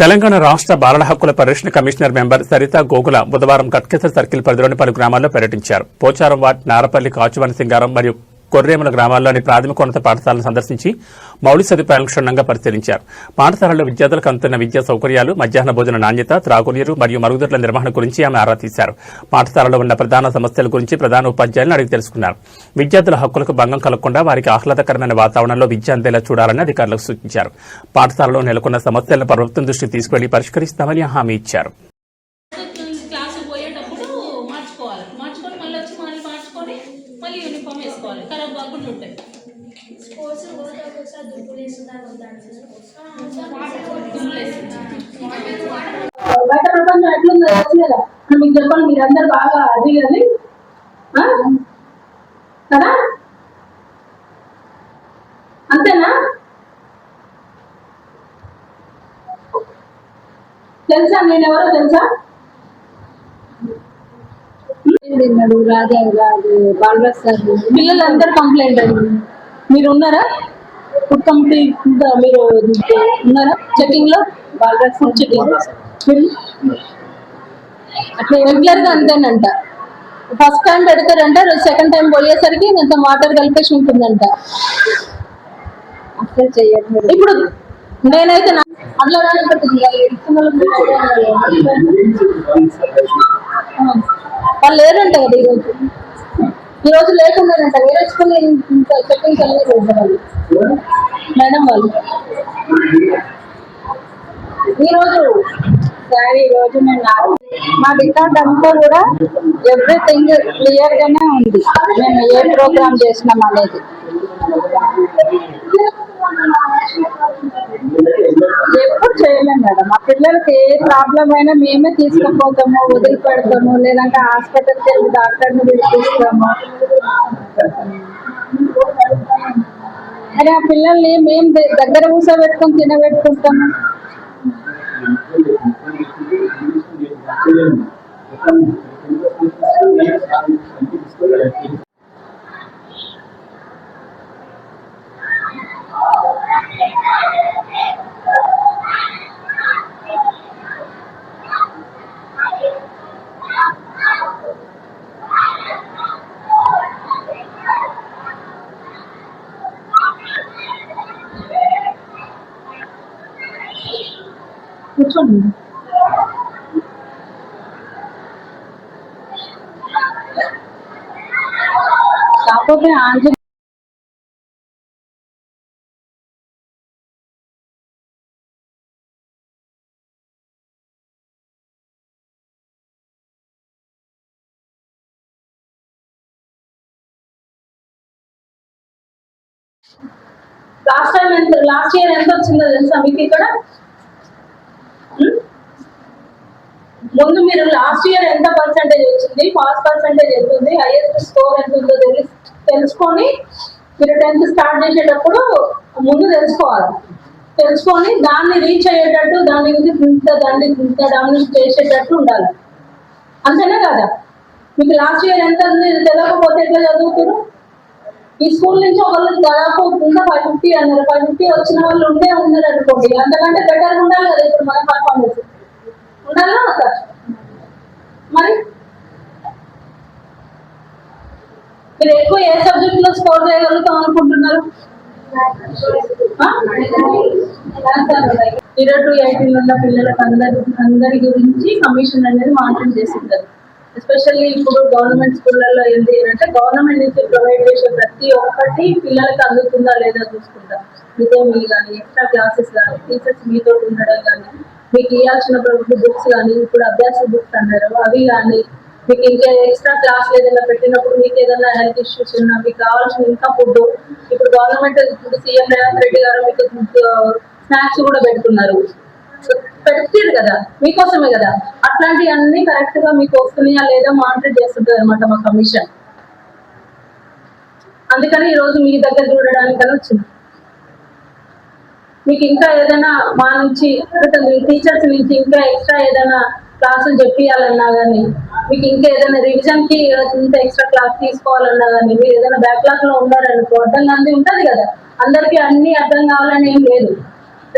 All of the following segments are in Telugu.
తెలంగాణ రాష్ట్ర బాలల హక్కుల పరిరక్షణ కమిషనర్ మెంబర్ సరిత గోగుల బుధవారం గట్కేసర్ సర్కిల్ పరిధిలోని పలు గ్రామాల్లో పర్యటించారు. పోచారం వార్డ్ నారపల్లి కాచువన్ సింగారం మరియు కొర్రేముల గ్రామాల్లోని ప్రాథమికోన్నత పాఠశాలను సందర్శించి మౌలిక సదుపాయాలను క్షుణ్ణంగా పరిశీలించారు. పాఠశాలలో విద్యార్థులకు అందుతున్న విద్యా సౌకర్యాలు మధ్యాహ్న భోజన నాణ్యత త్రాగునీరు మరియు మరుగుదొడ్ల నిర్వహణ గురించి ఆమె ఆరా తీశారు. పాఠశాలలో ఉన్న ప్రధాన సమస్యల గురించి ప్రధాన ఉపాధ్యాయులను అడిగి తెలుసుకున్నారు. విద్యార్థుల హక్కులకు భంగం కలగకుండా వారికి ఆహ్లాదకరమైన వాతావరణంలో విద్య అందేలా చూడాలని అధికారులకు సూచించారు. పాఠశాలలో నెలకొన్న సమస్యలను ప్రభుత్వం దృష్టికి తీసుకువెళ్ళి పరిష్కరిస్తామని హామీ ఇచ్చారు. బయట ప్రపంచం ఎట్లుందో తెలుసు కదా మరి మీకు చెప్పాలి మీరందరూ బాగా అది కానీ ఆ? కదా అంతేనా తెలుసా నేను ఎవరో తెలుసా తిన్నాడు రాజా రాజు బాలరాజ్ సార్ పిల్లలందరూ కంప్లైంట్ అయింది మీరు ఉన్నారా ఫుడ్ ఇంకా మీరు ఉన్నారా? చెకింగ్లో? బాలరాజ్ ఫుడ్ చెకింగ్ అట్లా రెగ్యులర్గా అంతేనంట. ఫస్ట్ టైం పెడతారంట సెకండ్ టైం పోయేసరికి ఇంత వాటర్ కలిపేసి ఉంటుందంట. అసలు ఇప్పుడు నేనైతే అట్లా. వాళ్ళు లేరంట కదా ఈరోజు. ఈ రోజు లేకుండానంట వేరే స్కూల్ ఇంత చెప్పింగ్ మేడం వాళ్ళు. ఈ రోజు సార్ ఈ రోజు నేను మా రికార్డ్ అంతా కూడా ఎవ్రీథింగ్ క్లియర్ గానే ఉంది. మేము ఏ ప్రోగ్రామ్ చేసినాం అనేది. మేడం. మా పిల్లలకి ఏ ప్రాబ్లం అయినా మేమే తీసుకుపోతాము వదిలిపెడతాము. లేదంటే హాస్పిటల్కి వెళ్ళి డాక్టర్ని పిలిపిస్తాము. మరి ఆ పిల్లల్ని మేము దగ్గర కూర్చోబెట్టుకొని తినబెట్టుకుంటాము. కూర్చోండి కాకపోతే ఆంజనేయ లాస్ట్ టైం ఎంత లాస్ట్ ఇయర్ ఎంత వచ్చిందో తెలుసా మీకు ఇక్కడ? ముందు మీరు లాస్ట్ ఇయర్ ఎంత పర్సెంటేజ్ వచ్చింది? పాస్ పర్సెంటేజ్ ఎంత ఉంది? హైయెస్ట్ స్కోర్ ఎంత ఉందో తెలిసి తెలుసుకొని మీరు టెన్త్ స్టార్ట్ చేసేటప్పుడు ముందు తెలుసుకోవాలి. తెలుసుకొని దాన్ని రీచ్ అయ్యేటట్టు దాని గురించి ఇంత దాన్ని ఇంత డామినేట్ చేసేటట్టు ఉండాలి. అంతేనా కదా? మీకు లాస్ట్ ఇయర్ ఎంత ఉంది? ఇది తెలియకపోతే ఎట్లా చదువుతారు? ఈ స్కూల్ నుంచి ఒకళ్ళు దాదాపు ఇంకా ఫైవ్ ఫిఫ్టీ అన్నారు. ఫైవ్ ఫిఫ్టీ వచ్చిన వాళ్ళు ఉంటే ఉన్నారు అనుకోండి. అంతకంటే బెటర్ ఉండాలి కదా ఇప్పుడు మన పర్ఫార్మెన్స్ ఉండాలా సార్? మరి? మీరు ఎక్కువ ఏ సబ్జెక్ట్లో స్కోర్ చేయగలుగుతాం అనుకుంటున్నారు? జీరో టు ఎయిటీన్ ఉన్న పిల్లలకు అందరి అందరి గురించి కమిషన్ అనేది మానిటర్ చేసింటారు ఎస్పెషల్లీ ఇప్పుడు గవర్నమెంట్ స్కూళ్ళల్లో ఏంటి అంటే గవర్నమెంట్ నుంచి ప్రొవైడ్ చేసే ప్రతి ఒక్కటి పిల్లలకి అందుతుందా లేదా చూసుకుంటాం. ఇదే మీ కానీ ఎక్స్ట్రా క్లాసెస్ కానీ టీచర్స్ మీతో ఉండడం కానీ మీకు ఇవ్వాల్సిన ప్రభుత్వ బుక్స్ కానీ ఇప్పుడు అభ్యాస బుక్స్ అన్నారు అవి కానీ మీకు ఇంకా ఎక్స్ట్రా క్లాస్ ఏదైనా పెట్టినప్పుడు మీకు ఏదైనా హెల్త్ ఇష్యూస్ ఉన్నా మీకు కావాల్సిన ఇంకా ఫుడ్ ఇప్పుడు గవర్నమెంట్ ఇప్పుడు సీఎం రేవంత్ రెడ్డి గారు మీకు స్నాక్స్ కూడా పెడుతున్నారు. పెట్టారు కదా మీకోసమే కదా. అట్లాంటివన్నీ కరెక్ట్గా మీకు వస్తున్నాయా లేదా మానిటర్ చేస్తుంటది అనమాట మా కమిషన్ అందుకని ఈ రోజు మీ దగ్గర చూడడానికని వచ్చింది. మీకు ఇంకా ఏదైనా మా నుంచి మీ టీచర్స్ నుంచి ఇంకా ఎక్స్ట్రా ఏదైనా క్లాసులు చెప్పియాలన్నా కానీ మీకు ఇంకా ఏదైనా రివిజన్కి ఇంత ఎక్స్ట్రా క్లాస్ తీసుకోవాలన్నా కానీ మీరు ఏదైనా బ్యాక్ క్లాస్లో ఉన్నారనుకో అర్థం కాని ఉంటది కదా. అందరికీ అన్ని అర్థం కావాలని ఏం లేదు.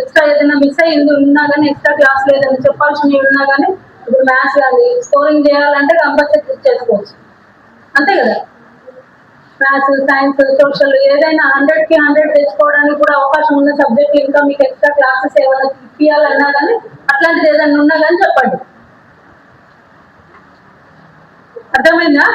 ఎక్స్ట్రా ఏదైనా మిస్ అయ్యింది ఉన్నా కానీ ఎక్స్ట్రా క్లాస్ ఏదైనా చెప్పాల్సినవి ఉన్నా కానీ ఇప్పుడు మ్యాథ్స్ కానీ స్కోరింగ్ చేయాలంటే కంపల్సరీ చేసుకోవచ్చు. అంతే కదా? మ్యాథ్స్ సైన్స్ సోషల్ ఏదైనా హండ్రెడ్కి హండ్రెడ్ తెచ్చుకోవడానికి కూడా అవకాశం ఉన్న సబ్జెక్ట్ ఇంకా మీకు ఎక్స్ట్రా క్లాసెస్ ఏమైనా ఇప్పియాలన్నా కానీ అట్లాంటిది ఏదైనా ఉన్నా కానీ చెప్పండి. అర్థమైందా?